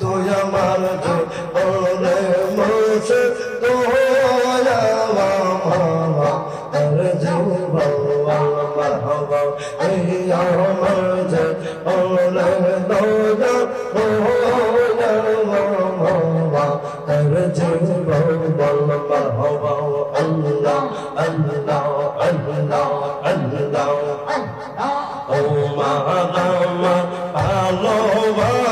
তুই আমার মনে মনসে Oh, my, my, my, my, my, my,